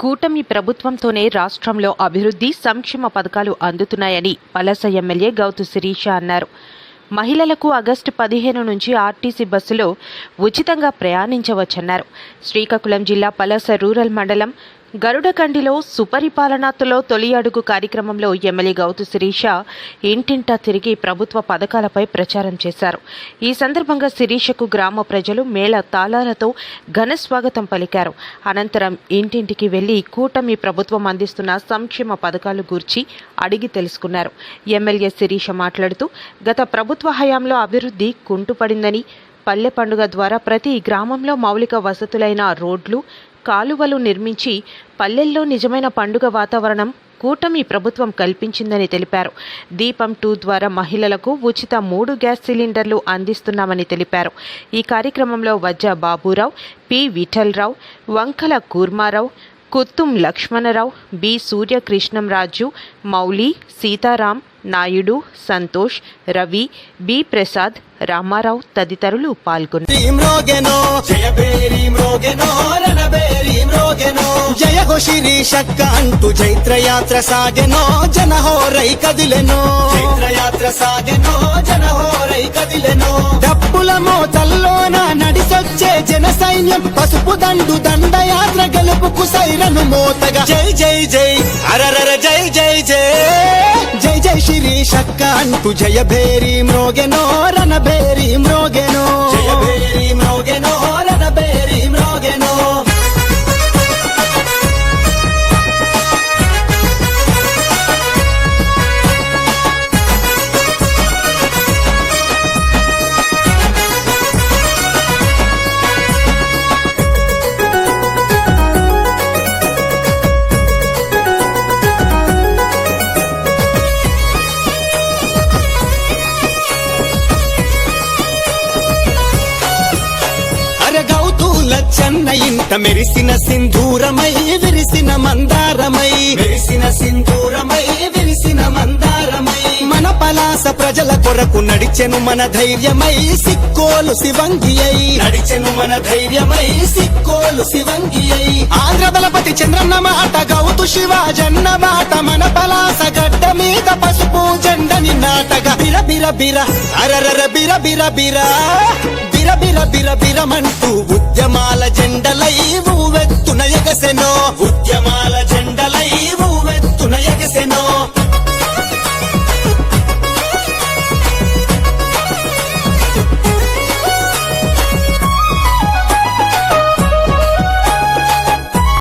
కూటమి ప్రభుత్వంతోనే రాష్ట్రంలో అభివృద్ధి సంక్షేమ పథకాలు అందుతున్నాయని పలస ఎమ్మెల్యే గౌతు శిరీష అన్నారు. మహిళలకు ఆగస్టు పదిహేను నుంచి ఆర్టీసీ బస్సులో ఉచితంగా ప్రయాణించవచ్చన్నారు. శ్రీకాకుళం జిల్లా పలస రూరల్ మండలం గరుడకండిలో సుపరిపాలనతో తొలి అడుగు కార్యక్రమంలో ఎమ్మెల్యే గౌతు శిరీష ఇంటింటా తిరిగి ప్రభుత్వ పథకాలపై ప్రచారం చేశారు. ఈ సందర్భంగా శిరీషకు గ్రామ ప్రజలు మేళ తాళాలతో ఘన స్వాగతం పలికారు. అనంతరం ఇంటింటికి వెళ్ళి కూటమి ప్రభుత్వం అందిస్తున్న సంక్షేమ పథకాలు గూర్చి అడిగి తెలుసుకున్నారు. ఎమ్మెల్యే శిరీష మాట్లాడుతూ గత ప్రభుత్వ హయాంలో అభివృద్ధి కుంటుపడిందని పల్లె పండుగ ద్వారా ప్రతి గ్రామంలో మౌలిక వసతులైన రోడ్లు కాలువలు నిర్మించి పల్లెల్లో నిజమైన పండుగ వాతావరణం కూటమి ప్రభుత్వం కల్పించిందని తెలిపారు. దీపం టూ ద్వారా మహిళలకు ఉచిత మూడు గ్యాస్ సిలిండర్లు అందిస్తున్నామని తెలిపారు. ఈ కార్యక్రమంలో Vajja Baburao P Vithalarao Vankala Kurmarao Kuttum Lakshmanarao B Suryakrishnamraju Mouli Sitaram Naidu Santosh Ravi B Prasad Ramarao తదితరులు పాల్గొన్నారు. హో శిరీషక్క అంటూ చైత్రయాత్ర సాగెనో జనహోరై కదిలెనో. చైత్రయాత్ర సాగెనో జనహోరై కదిలెనో. డప్పుల మోతల్లోన నడిసొచ్చే జన సైన్యం పసుపు దండు దండయాత్ర గెలుపుకు సైరను మోతగా. జై జై జై అరరర జై జై జై. జై జై శిరీషక్క అంటూ జయ భేరి మ్రోగెనో రణబేరి మ్రోగెనో. జయ భేరి మ్రోగెనో. చెన్న ఇంత మెరిసిన సింధూరమై విరిసిన మందారమై మెరిసిన సింధూర పలాస ప్రజల కొరకు నడిచెను మన ధైర్యమై సిక్కోలు శివంగి అయి. నడిచెను మన ధైర్యమై సిక్కోలు శివంగి అయి. ఆంధ్ర దళపతి చంద్రన్న మాట గౌతు శివాజన్న మాట మన పలాస గడ్డ మీద పసుపు జెండని నాటగా బిర బిర బిర అరరర బిర బిర బిర. బిర బిర బిర బిరమంటూ ఉద్యమాల జెండలై ఊవెత్తున ఎగసెనో. ఉద్యమాల